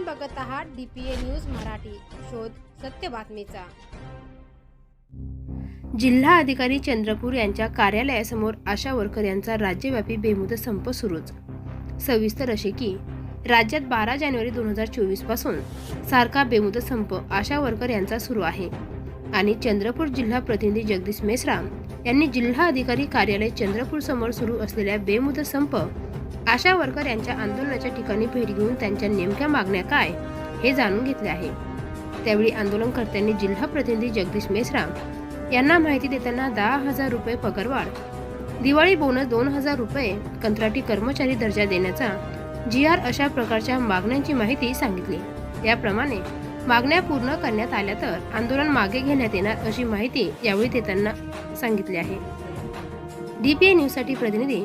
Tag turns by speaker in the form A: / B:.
A: आपण बघत आहात डीपीए न्यूज मराठी. शोध सत्य बातमीचा.
B: जिल्हा अधिकारी चंद्रपूर यांच्या कार्यालयासमोर आशा वर्कर यांचा राज्यव्यापी बेमुदत संप सुरूच. सविस्तर असे की राज्यात बारा जानेवारी दोन हजार चोवीसपासून सारखा बेमुदत संप आशा वर्कर यांचा सुरू आहे. आणि चंद्रपूर जिल्हा प्रतिनिधी जगदीश मेश्राम यांनी जिल्हा अधिकारी कार्यालय चंद्रपूर समोर सुरू असलेल्या बेमुदत संप आशा वर्कर यांच्या आंदोलनाच्या ठिकाणी भेट घेऊन त्यांच्या नेमक्या मागण्या काय हे जाणून घेतले आहे. त्यावेळी आंदोलनकर्त्यांनी जिल्हा प्रतिनिधी जगदीश मेश्राम यांना माहिती देताना दहा हजार रुपये पगारवाढ दिवाळी बोनस दोन हजार रुपये कंत्राटी कर्मचारी दर्जा देण्याचा जी आर अशा प्रकारच्या मागण्यांची माहिती सांगितली. त्याप्रमाणे मागण्या पूर्ण करण्यात आल्या तर आंदोलन मागे घेण्यात येणार अशी माहिती यावेळी देताना सांगितली आहे. डीपीए न्यूजसाठी प्रतिनिधी